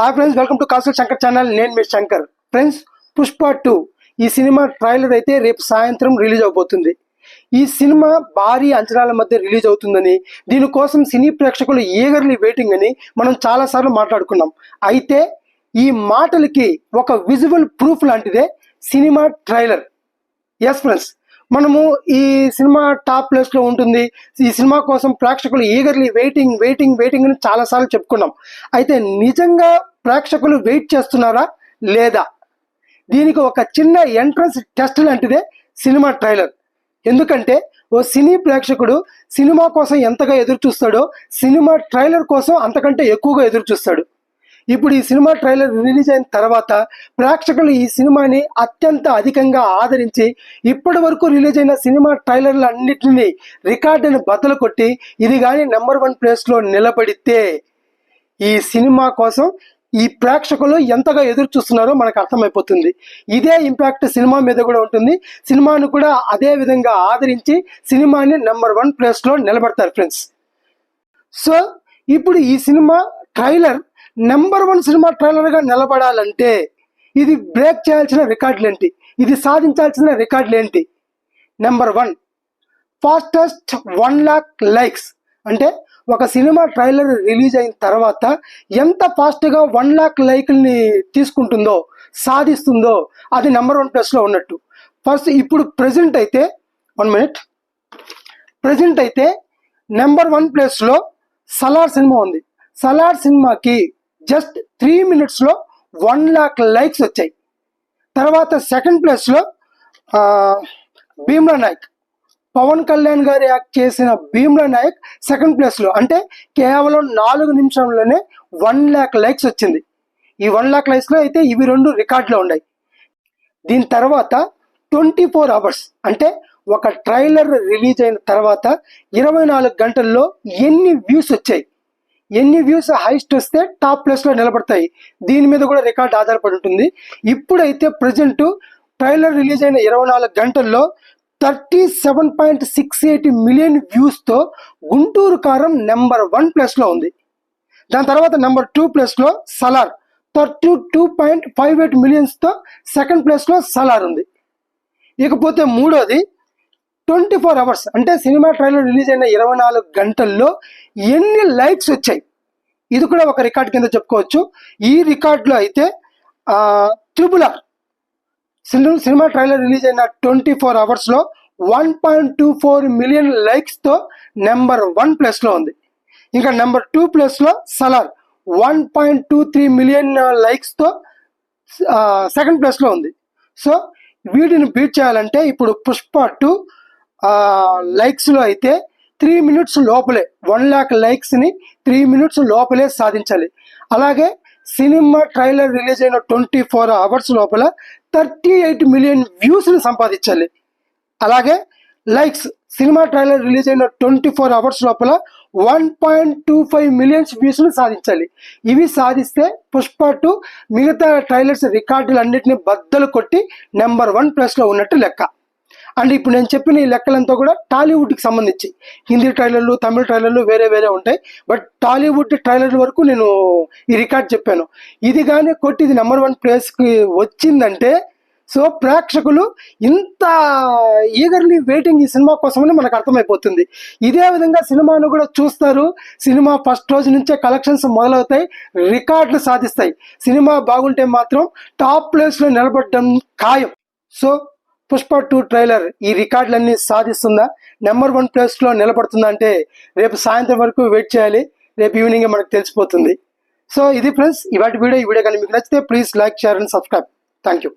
Hi friends welcome to కాసుల Shankar channel నేను మీ శంకర్ ఫ్రెండ్స్ పుష్ప టూ ఈ సినిమా ట్రైలర్ అయితే రేపు సాయంత్రం రిలీజ్ అవబోతుంది. ఈ సినిమా భారీ అంచనాల మధ్య రిలీజ్ అవుతుందని దీనికోసం సినీ ప్రేక్షకులు ఈగర్లీ వెయిటింగ్ అని మనం చాలాసార్లు మాట్లాడుకున్నాం. అయితే ఈ మాటలకి ఒక విజువల్ ప్రూఫ్ లాంటిదే సినిమా ట్రైలర్ ఎస్ ఫ్రెండ్స్ మనము ఈ సినిమా టాప్ ప్లేస్లో ఉంటుంది. ఈ సినిమా కోసం ప్రేక్షకులు ఈగర్లీ వెయిటింగ్ వెయిటింగ్ వెయిటింగ్ అని చాలాసార్లు చెప్పుకున్నాం. అయితే నిజంగా ప్రేక్షకులు వెయిట్ చేస్తున్నారా లేదా? దీనికి ఒక చిన్న ఎంట్రన్స్ టెస్ట్ లాంటిదే సినిమా ట్రైలర్. ఎందుకంటే ఓ సినీ ప్రేక్షకుడు సినిమా కోసం ఎంతగా ఎదురు చూస్తాడో సినిమా ట్రైలర్ కోసం అంతకంటే ఎక్కువగా ఎదురు చూస్తాడు ఇప్పుడు ఈ సినిమా ట్రైలర్ రిలీజ్ అయిన తర్వాత ప్రేక్షకులు ఈ సినిమాని అత్యంత అధికంగా ఆదరించి ఇప్పటి వరకు రిలీజ్ అయిన సినిమా ట్రైలర్లు అన్నింటినీ రికార్డుని బద్దలు కొట్టి ఇది కానీ నెంబర్ వన్ ప్లేస్లో నిలబడితే ఈ సినిమా కోసం ఈ ప్రేక్షకులు ఎంతగా ఎదురు చూస్తున్నారో మనకు అర్థమైపోతుంది. ఇదే ఇంపాక్ట్ సినిమా మీద కూడా ఉంటుంది. సినిమాను కూడా అదే విధంగా ఆదరించి సినిమాని నెంబర్ వన్ ప్లేస్లో నిలబడతారు ఫ్రెండ్స్ సో ఇప్పుడు ఈ cinema trailer number one cinema ట్రైలర్గా నిలబడాలంటే ఇది బ్రేక్ చేయాల్సిన రికార్డులు ఏంటి ఇది సాధించాల్సిన రికార్డులు ఏంటి number one fastest one lakh likes అంటే ఒక సినిమా ట్రైలర్ రిలీజ్ అయిన తర్వాత ఎంత ఫాస్ట్గా వన్ లాక్ లైక్ని తీసుకుంటుందో సాధిస్తుందో అది నెంబర్ వన్ ప్లేస్లో ఉన్నట్టు. ఫస్ట్ ఇప్పుడు ప్రజెంట్ అయితే వన్ మినిట్. ప్రజెంట్ అయితే నెంబర్ వన్ ప్లేస్లో సలార్ సినిమా ఉంది. సలార్ సినిమాకి జస్ట్ త్రీ మినిట్స్లో వన్ లాక్ లైక్స్ వచ్చాయి. తర్వాత సెకండ్ ప్లేస్లో భీమ్లా నాయక్. పవన్ కళ్యాణ్ గారు యాక్ట్ చేసిన భీమ్లా నాయక్ సెకండ్ ప్లేస్లో అంటే కేవలం నాలుగు నిమిషంలోనే వన్ ల్యాక్ లైక్స్ వచ్చింది. ఈ వన్ ల్యాక్ లైక్స్లో అయితే ఇవి రెండు రికార్డులో ఉన్నాయి. దీని తర్వాత ట్వంటీ ఫోర్ అవర్స్ అంటే ఒక ట్రైలర్ రిలీజ్ అయిన తర్వాత ఇరవై నాలుగు గంటల్లో ఎన్ని వ్యూస్ వచ్చాయి? ఎన్ని వ్యూస్ హైస్ట్ వస్తే టాప్ ప్లేస్లో నిలబడతాయి? దీని మీద కూడా రికార్డ్ ఆధారపడి ఉంటుంది. ఇప్పుడైతే ప్రజెంట్ ట్రైలర్ రిలీజ్ అయిన ఇరవై నాలుగు గంటల్లో thirty seven point six eight million వ్యూస్తో Guntur Kaaram number one ప్లేస్లో ఉంది. దాని తర్వాత నెంబర్ టూ ప్లేస్లో Salaar thirty two point five eight మిలియన్స్తో second ప్లేస్లో సలార్ ఉంది. ఇకపోతే మూడోది ట్వంటీ ఫోర్ అవర్స్ అంటే సినిమా ట్రైలర్ రిలీజ్ అయిన ఇరవై నాలుగు గంటల్లో ఎన్ని లైక్స్ వచ్చాయి? ఇది కూడా ఒక రికార్డ్ కింద చెప్పుకోవచ్చు. ఈ రికార్డులో అయితే triple R cinema cinema trailer release అయిన ట్వంటీ ఫోర్ అవర్స్లో one point two four million లైక్స్తో number one ప్లేస్లో ఉంది. ఇంకా నెంబర్ టూ ప్లేస్లో Salaar one point two three million లైక్స్తో second ప్లేస్లో ఉంది. సో వీటిని బీట్ చేయాలంటే ఇప్పుడు పుష్ప టూ లైక్స్లో అయితే త్రీ మినిట్స్ లోపలే వన్ ల్యాక్ లైక్స్ని త్రీ మినిట్స్ లోపలే సాధించాలి. అలాగే సినిమా ట్రైలర్ రిలీజ్ అయిన ట్వంటీ ఫోర్ అవర్స్ లోపల థర్టీ ఎయిట్ మిలియన్ వ్యూస్ని సంపాదించాలి. అలాగే లైక్స్ సినిమా ట్రైలర్ రిలీజ్ అయిన ట్వంటీ ఫోర్ అవర్స్ లోపల one point two five millions వ్యూస్ని సాధించాలి. ఇవి సాధిస్తే పుష్ప టూ మిగతా ట్రైలర్స్ రికార్డులన్నింటినీ బద్దలు కొట్టి నెంబర్ వన్ ప్లేస్లో ఉన్నట్టు లెక్క. అండ్ ఇప్పుడు నేను చెప్పిన ఈ లెక్కలంతా కూడా టాలీవుడ్కి సంబంధించి. హిందీ ట్రైలర్లు తమిళ ట్రైలర్లు వేరే వేరే ఉంటాయి. బట్ టాలీవుడ్ ట్రైలర్ల వరకు నేను ఈ రికార్డ్ చెప్పాను. ఇది కానీ కొట్టి ఇది నెంబర్ వన్ ప్లేస్కి వచ్చిందంటే సో ప్రేక్షకులు ఇంత ఈగర్లీ వెయిటింగ్ ఈ సినిమా కోసమని మనకు అర్థమైపోతుంది. ఇదే విధంగా సినిమాను కూడా చూస్తారు. సినిమా ఫస్ట్ రోజు నుంచే కలెక్షన్స్ మొదలవుతాయి రికార్డులు సాధిస్తాయి. సినిమా బాగుంటే మాత్రం టాప్ ప్లేస్లో నిలబడడం ఖాయం. సో పుష్ప టూ ట్రైలర్ ఈ రికార్డులన్నీ సాధిస్తుందా? నెంబర్ వన్ ప్లేస్లో నిలబడుతుందా అంటే రేపు సాయంత్రం వరకు వెయిట్ చేయాలి. రేపు ఈవినింగ్ మనకు తెలిసిపోతుంది. సో ఇది ఫ్రెండ్స్ ఇవాటి వీడియో ఈ వీడియో కానీ మీకు నచ్చితే please like share and subscribe. Thank you.